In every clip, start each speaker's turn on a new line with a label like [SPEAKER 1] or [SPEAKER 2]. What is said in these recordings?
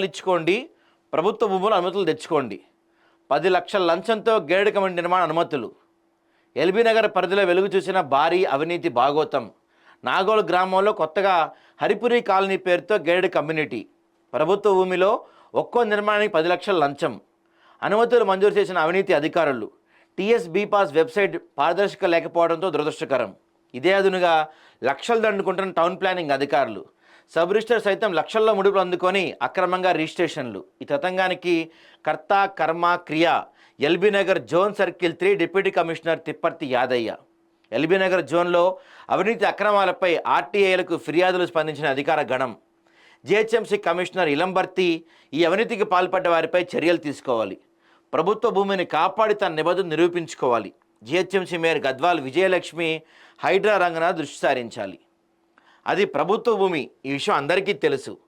[SPEAKER 1] ఇచ్చుకోండి. ప్రభుత్వ భూములు అనుమతులు తెచ్చుకోండి. పది లక్షల లంచంతో గేడు కమిటీ నిర్మాణ అనుమతులు. ఎల్బీ నగర్ పరిధిలో వెలుగు చూసిన భారీ అవినీతి భాగోతం. నాగోల్ గ్రామంలో కొత్తగా హరిపురి కాలనీ పేరుతో గేడు కమ్యూనిటీ. ప్రభుత్వ భూమిలో ఒక్కో నిర్మాణానికి పది లక్షల లంచం. అనుమతులు మంజూరు చేసిన అవినీతి అధికారులు. టీఎస్ బీపాస్ వెబ్సైట్ పారదర్శక లేకపోవడంతో దురదృష్టకరం. ఇదే అదునుగా లక్షలు దండుకుంటున్న టౌన్ ప్లానింగ్ అధికారులు. సబ్ రిజిస్టర్ సైతం లక్షల్లో ముడుపులు అందుకొని అక్రమంగా రిజిస్ట్రేషన్లు. ఈ తతంగానికి కర్త కర్మ క్రియ LB Nagar zone circle three deputy commissioner Tipparthi Yadaiah. LB Nagar జోన్లో అవినీతి అక్రమాలపై ఆర్టీఐలకు ఫిర్యాదులు స్పందించిన అధికార గణం. జిహెచ్ఎంసీ కమిషనర్ ఇలంబర్తి ఈ అవినీతికి పాల్పడ్డ వారిపై చర్యలు తీసుకోవాలి. ప్రభుత్వ భూమిని కాపాడి తన నిబంధన నిరూపించుకోవాలి. జిహెచ్ఎంసీ మేయర్ గద్వాల్ విజయలక్ష్మి హైడ్రా రంగన దృష్టి సారించాలి. అది ప్రభుత్వ భూమి. ఈ విషయం అందరికీ తెలుసు.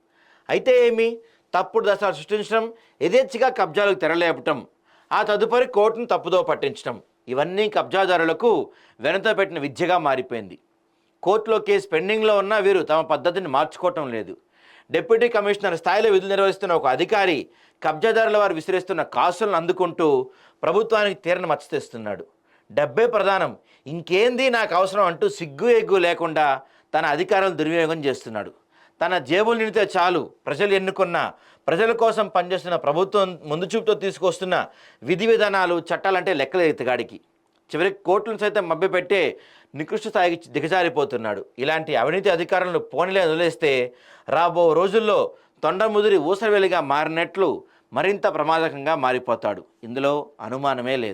[SPEAKER 1] అయితే ఏమి? తప్పుడు దశలు సృష్టించడం యథేచ్ఛగా కబ్జాలకు తెరలేపటం ఆ తదుపరి కోర్టును తప్పుదో పట్టించడం ఇవన్నీ కబ్జాదారులకు వెనతో పెట్టిన విద్యగా మారిపోయింది. కోర్టులో కేసు పెండింగ్లో ఉన్న వీరు తమ పద్ధతిని మార్చుకోవటం లేదు. డిప్యూటీ కమిషనర్ స్థాయిలో విధులు నిర్వహిస్తున్న ఒక అధికారి కబ్జాదారుల వారు విసిరేస్తున్న కాసులను అందుకుంటూ ప్రభుత్వానికి తీరని మచ్చ తెస్తున్నాడు. డబ్బే ప్రధానం. ఇంకేంది నాకు అవసరం అంటూ సిగ్గు ఎగ్గు లేకుండా తన అధికారం దుర్వినియోగం చేస్తున్నాడు. తన జేబులు నిండితే చాలు. ప్రజలు ఎన్నుకున్న ప్రజల కోసం పనిచేస్తున్న ప్రభుత్వం ముందు చూపుతో తీసుకొస్తున్న విధి విధానాలు చట్టాలంటే లెక్కలే ఇతగాడికి చివరికి కోర్టులను సైతం మభ్యపెట్టే నికృష్ట స్థాయికి దిగజారిపోతున్నాడు. ఇలాంటి అవినీతి అధికారులను పోనీలే వదిలేస్తే రాబో రోజుల్లో తొండముదిరి ఊసరవేలిగా మారినట్లు మరింత ప్రమాదకంగా మారిపోతాడు. ఇందులో అనుమానమే లేదు.